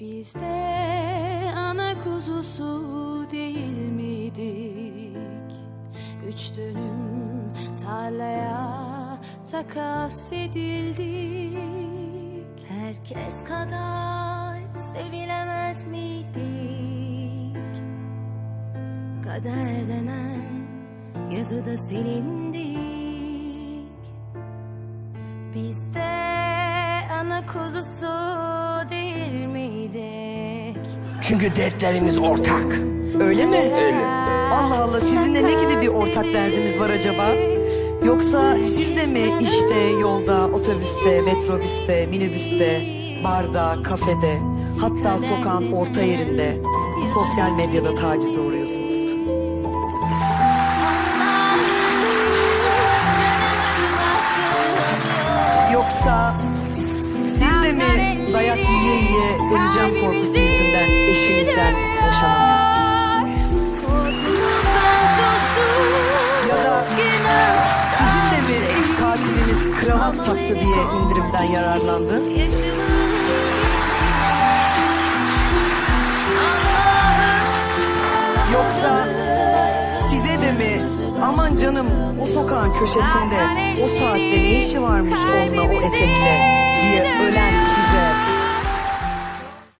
Biz de ana kuzusu değil miydik? Üç dönüm tarlaya takas edildik. Herkes kadar sevilemez miydik? Kader denen yazıda silindik. Biz de ana kuzusu değil? Çünkü dertlerimiz ortak. Öyle mi? Öyle. Allah Allah sizinle ne gibi bir ortak derdimiz var acaba? Yoksa siz de mi işte yolda, otobüste, metrobüste, minibüste, barda, kafede, hatta sokağın orta yerinde sosyal medyada tacize uğruyorsunuz? Yoksa siz de mi dayak yiye yiye öleceğim korkusu yüzünden eşinizden boşanamıyorsunuz? Ya da sizin de mi katiliniz kravat taktı diye indirimden yararlandı? Yoksa size de mi aman canım o sokağın köşesinde o saatte ne işi varmış onunla o etekle diye size